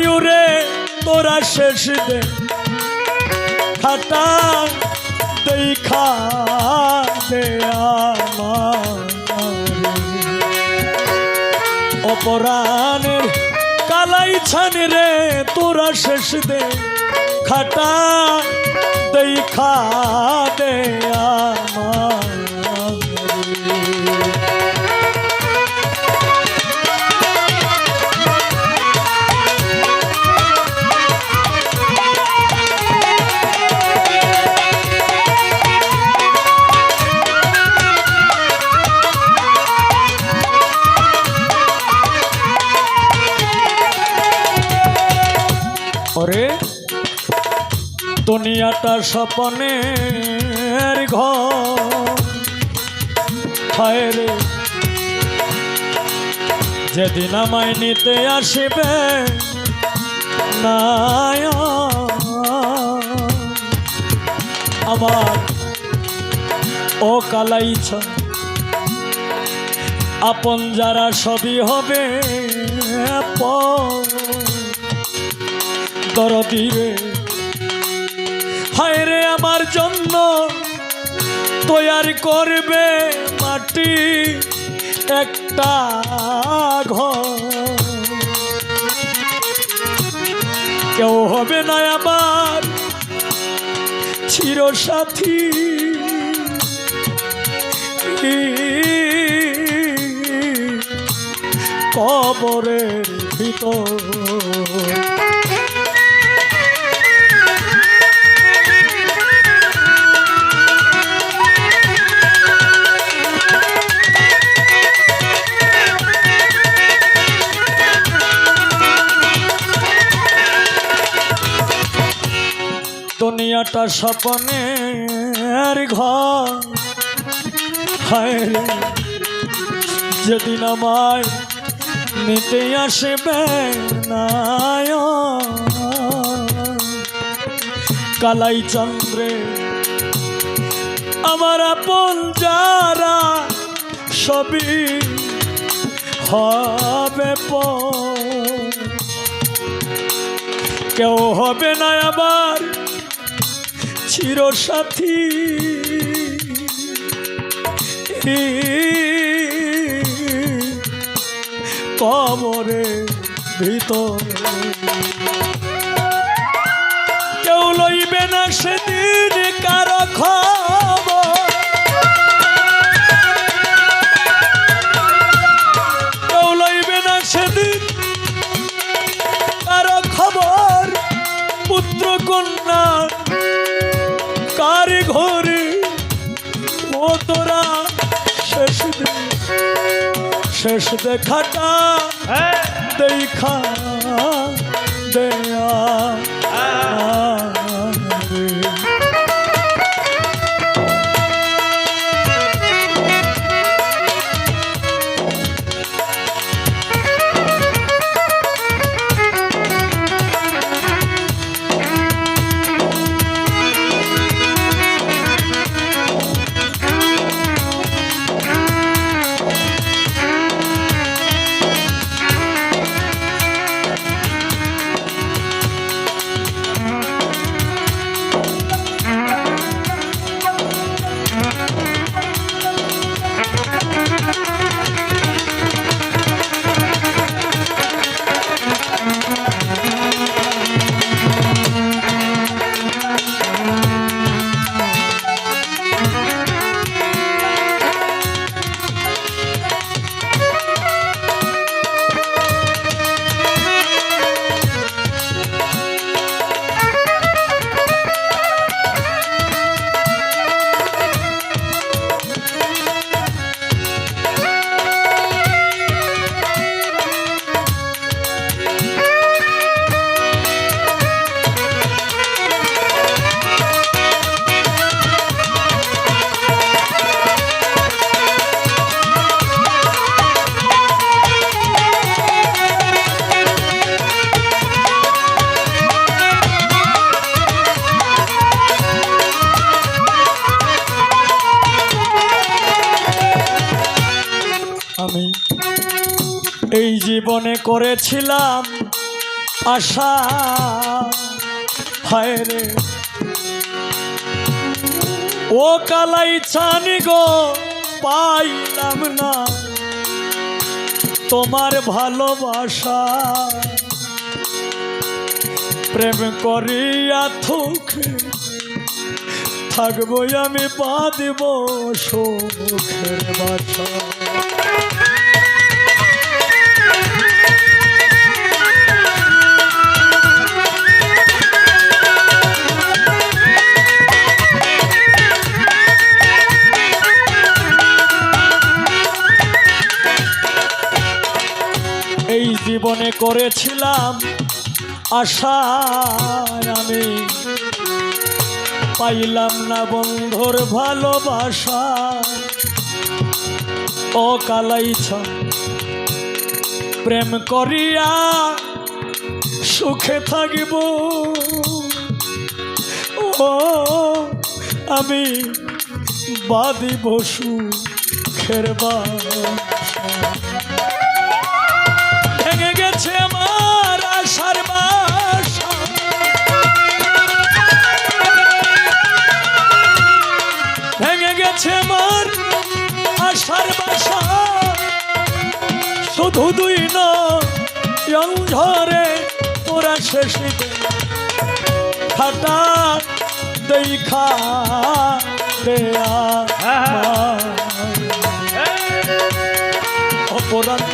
পাখি তোরা শেষ দে। খাটা দেখা দে অপরাণের কালাই ছান রে, তোরা শেষ দে। খাটা দেখা দে আমারে। দুনিয়াটা স্বপনের ঘর। যেদিন আমায় নিতে আসবে আমার ও কালাইছ, আপন যারা সবই হবে দরদিরে হায় রে আমার জন্য তৈয়ার করবে মাটি একটা ঘর। কেউ হবে না আবার চির সাথী কবরের ভিতর। দুনিয়াটা স্বপনের ঘর রে যেদিন আমায় নিতে আসবে নায় কালাই চন্দ্রে, আমার আপন যারা সবই হবে কেউ হবে না আবার চির সাথী। কবরে ভিতর। কেউ লইবে না সেদিন কারও খবর। শেষ দেখাটা দেখা দেয়া করেছিলাম আশা। হায় রে। ও কালাই চানি গো, পাইলাম না। তোমার ভালোবাসা। প্রেম করিয়া থুক থাকব আমি বাঁধব সুখের বাসা। জীবনে করেছিলাম আশা আমি। পাইলাম না বন্ধুর ভালোবাসা। ও কালাইছ প্রেম করিয়া সুখে থাকিব। ও, আমি বাদিব বসু। ভেঙে শুধু দুই নয় ঝরে তোরা শেষ খাটা দেখা দেয়া অপরাধ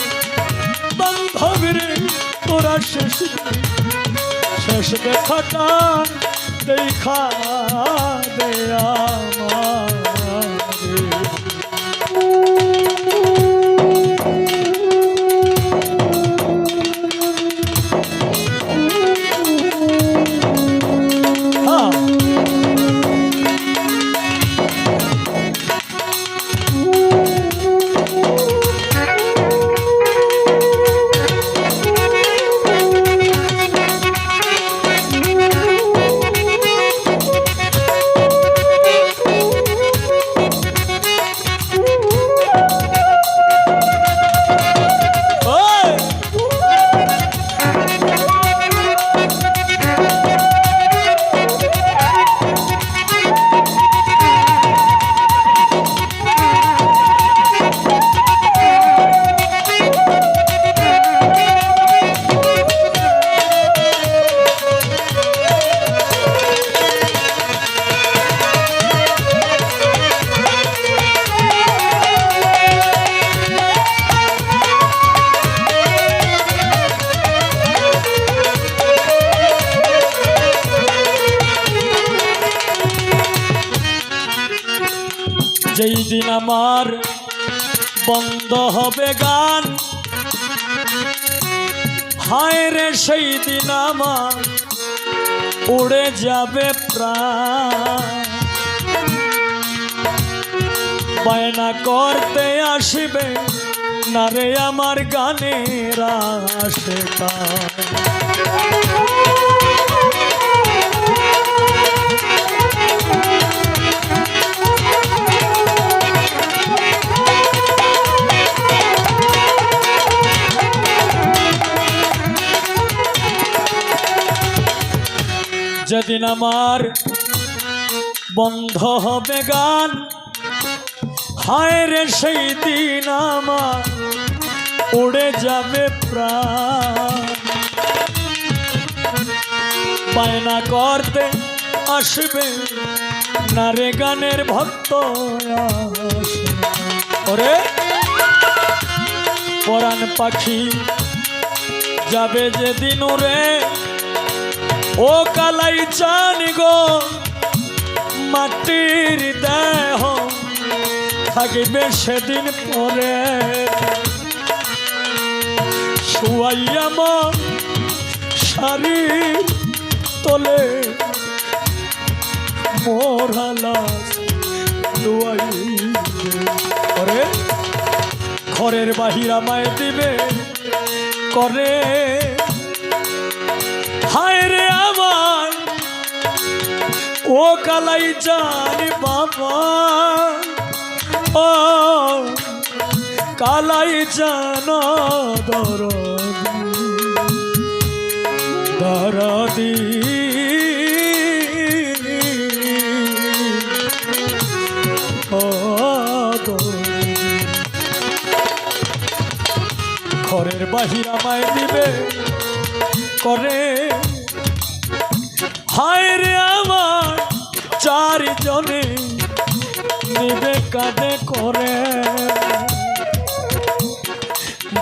বান্ধবীরে তোরা শেষ শেষ দেখাটা দেখা দেয়া যেই আমার বন্ধ হবে গান। হায় রে সেই দিন আমার উড়ে যাবে প্রাণ। বায়না করতে আসবে না রে আমার গানের আসে যেদিন আমার বন্ধ হবে গান হায় রে সেই দিন আমার উড়ে যাবে প্রাণ বায়না করতে আসবে না রে গানের ভক্ত। ওরে পরাণ পাখি যাবে যেদিন রে ও কালাই চান গো, মাটির দেহ থাকবে সেদিন পরে। শুয়াইয়া মন শাড়ি তোলে করে ঘরের বাহিরা মায় দিবে, করে কালাই জানি বাবা। ও, কালাই জান দরদি। সারাদি ঘরের বাহির আমায় দিবে, করে। হায় রে আমার চারজনে নিবে কাঁধে করে।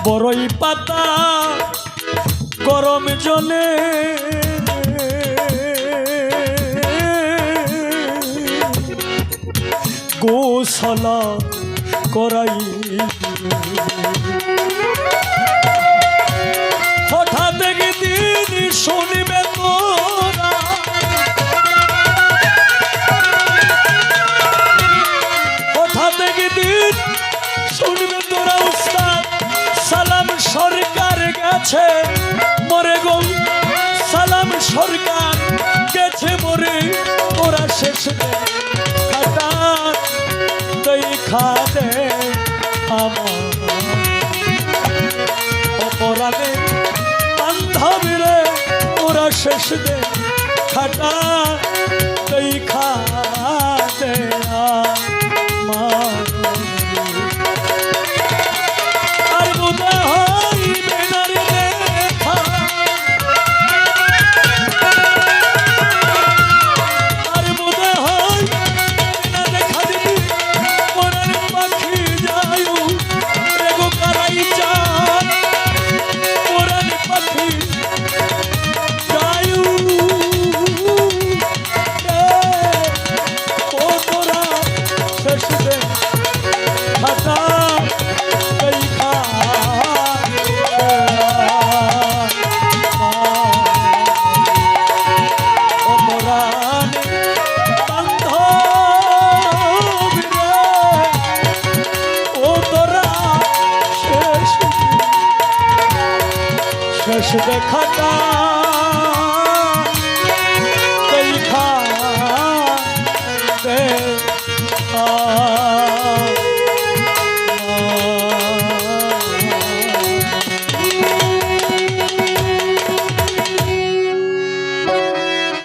বড়ই পাতা গরম জলে। গোসলা করাই। হঠাৎ গেছে মরে গো। সালাম সরকার, গেছে মরে, ওরা শেষ খাটা তুই খাদে আমার। অপরাধে বান্ধবীরে ওরা শেষ দে খাটা শেষ দেখাটা